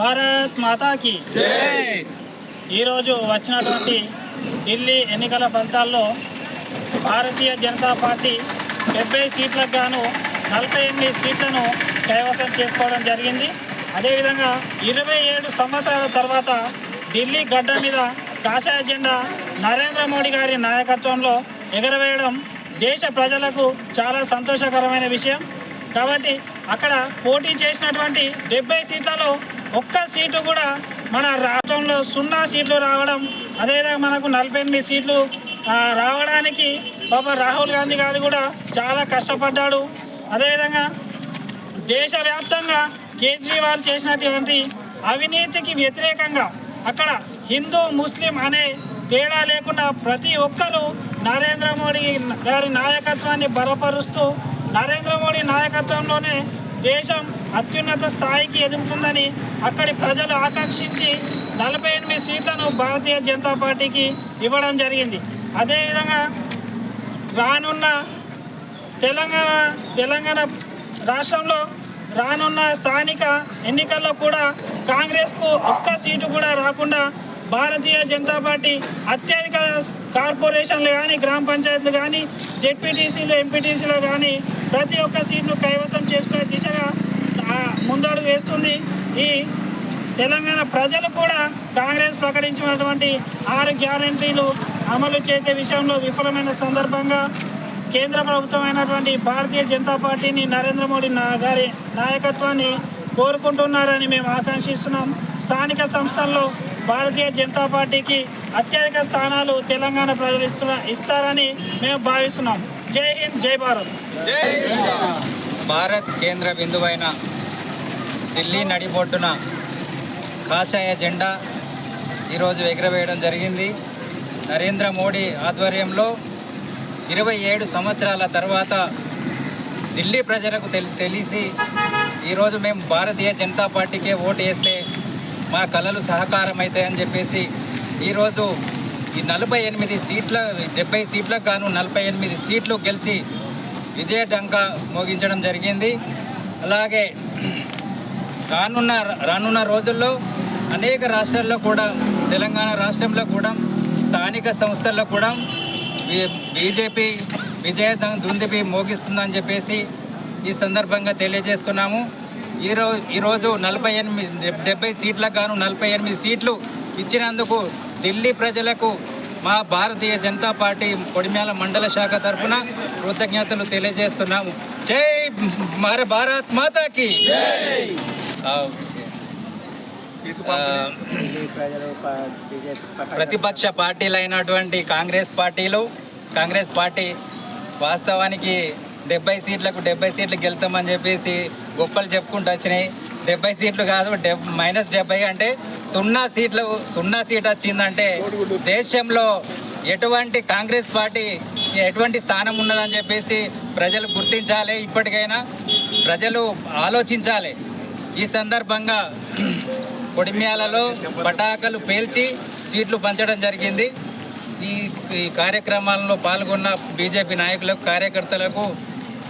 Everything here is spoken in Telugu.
భారత్ మాతాకి ఈరోజు వచ్చినటువంటి ఢిల్లీ ఎన్నికల ఫలితాల్లో భారతీయ జనతా పార్టీ డెబ్బై సీట్లకు గాను నలభై ఎనిమిది సీట్లను కైవసం చేసుకోవడం జరిగింది. అదేవిధంగా ఇరవై ఏడు సంవత్సరాల తర్వాత ఢిల్లీ గడ్డ మీద కాషాయ జెండా నరేంద్ర మోడీ గారి నాయకత్వంలో ఎగరవేయడం దేశ ప్రజలకు చాలా సంతోషకరమైన విషయం. కాబట్టి అక్కడ పోటీ చేసినటువంటి డెబ్బై సీట్లలో ఒక్క సీటు కూడా మన రాష్ట్రంలో సున్నా సీట్లు రావడం అదేవిధంగా మనకు నలభై ఎనిమిది సీట్లు రావడానికి బాబా రాహుల్ గాంధీ గారు కూడా చాలా కష్టపడ్డాడు. అదేవిధంగా దేశవ్యాప్తంగా కేజ్రీవాల్ చేసినటువంటి అవినీతికి వ్యతిరేకంగా అక్కడ హిందూ ముస్లిం అనే తేడా లేకుండా ప్రతి ఒక్కరూ నరేంద్ర మోడీ గారి నాయకత్వాన్ని బలపరుస్తూ నరేంద్ర మోడీ నాయకత్వంలోనే దేశం అత్యున్నత స్థాయికి ఎదుగుతుందని అక్కడి ప్రజలు ఆకాంక్షించి నలభై ఎనిమిది సీట్లను భారతీయ జనతా పార్టీకి ఇవ్వడం జరిగింది. అదేవిధంగా రానున్న తెలంగాణ తెలంగాణ రాష్ట్రంలో రానున్న స్థానిక ఎన్నికల్లో కూడా కాంగ్రెస్కు ఒక్క సీటు కూడా రాకుండా భారతీయ జనతా పార్టీ అత్యధిక కార్పొరేషన్లు కానీ గ్రామ పంచాయతీలు కానీ జెడ్పీటీసీలు ఎంపీటీసీలు కానీ ప్రతి ఒక్క సీట్ను కైవసం చేసుకునే దిశగా ముందడుగు వేస్తుంది. ఈ తెలంగాణ ప్రజలు కూడా కాంగ్రెస్ ప్రకటించినటువంటి ఆరు గ్యారంటీలు అమలు చేసే విషయంలో విఫలమైన సందర్భంగా కేంద్ర ప్రభుత్వం అయినటువంటి భారతీయ జనతా పార్టీని నరేంద్ర మోడీ నా గారి నాయకత్వాన్ని కోరుకుంటున్నారని మేము ఆకాంక్షిస్తున్నాం. స్థానిక సంస్థల్లో భారతీయ జనతా పార్టీకి అత్యధిక స్థానాలు తెలంగాణ ప్రజలు ఇస్తున్న ఇస్తారని మేము భావిస్తున్నాం. జై హింద్ జై భారత్. భారత్ కేంద్ర బిందువైన ఢిల్లీ నడిబొడ్డున కాషాయ జెండా ఈరోజు ఎగురవేయడం జరిగింది. నరేంద్ర మోడీ ఆధ్వర్యంలో ఇరవై ఏడు సంవత్సరాల తర్వాత ఢిల్లీ ప్రజలకు తెలిసి ఈరోజు మేము భారతీయ జనతా పార్టీకే ఓటు వేస్తే మా కళలు సహకారం అవుతాయని చెప్పేసి ఈరోజు ఈ నలభై ఎనిమిది సీట్ల డెబ్బై సీట్లకు గాను నలభై ఎనిమిది సీట్లు గెలిచి విజయ డంక మోగించడం జరిగింది. అలాగే రానున్న రానున్న రోజుల్లో అనేక రాష్ట్రాల్లో కూడా తెలంగాణ రాష్ట్రంలో కూడా స్థానిక సంస్థల్లో కూడా బీజేపీ విజయ దుందిపి మోగిస్తుందని చెప్పేసి ఈ సందర్భంగా తెలియజేస్తున్నాము. ఈరోజు ఈరోజు నలభై ఎనిమిది డెబ్బై సీట్లకు గాను నలభై ఎనిమిది సీట్లు ఇచ్చినందుకు ఢిల్లీ ప్రజలకు మా భారతీయ జనతా పార్టీ కొడిమ్యాల మండల శాఖ తరఫున కృతజ్ఞతలు తెలియజేస్తున్నాము. జై మర భారత్ మాతాకి! ప్రతిపక్ష పార్టీలు ప్రతిపక్ష పార్టీలైనటువంటి కాంగ్రెస్ పార్టీలు కాంగ్రెస్ పార్టీ వాస్తవానికి డెబ్బై సీట్లకు డెబ్బై సీట్లు గెలుతామని చెప్పేసి గొప్పలు చెప్పుకుంటూ వచ్చినాయి. డెబ్బై సీట్లు కాదు డెబ్ మైనస్ డెబ్బై అంటే సున్నా సీట్లు సున్నా సీట్ వచ్చిందంటే దేశంలో ఎటువంటి కాంగ్రెస్ పార్టీ ఎటువంటి స్థానం ఉన్నదని చెప్పేసి ప్రజలు గుర్తించాలి. ఇప్పటికైనా ప్రజలు ఆలోచించాలి. ఈ సందర్భంగా కొడిమ్యాలలో పటాకులు పేల్చి సీట్లు పంచడం జరిగింది. ఈ ఈ కార్యక్రమాల్లో పాల్గొన్న బీజేపీ నాయకులకు కార్యకర్తలకు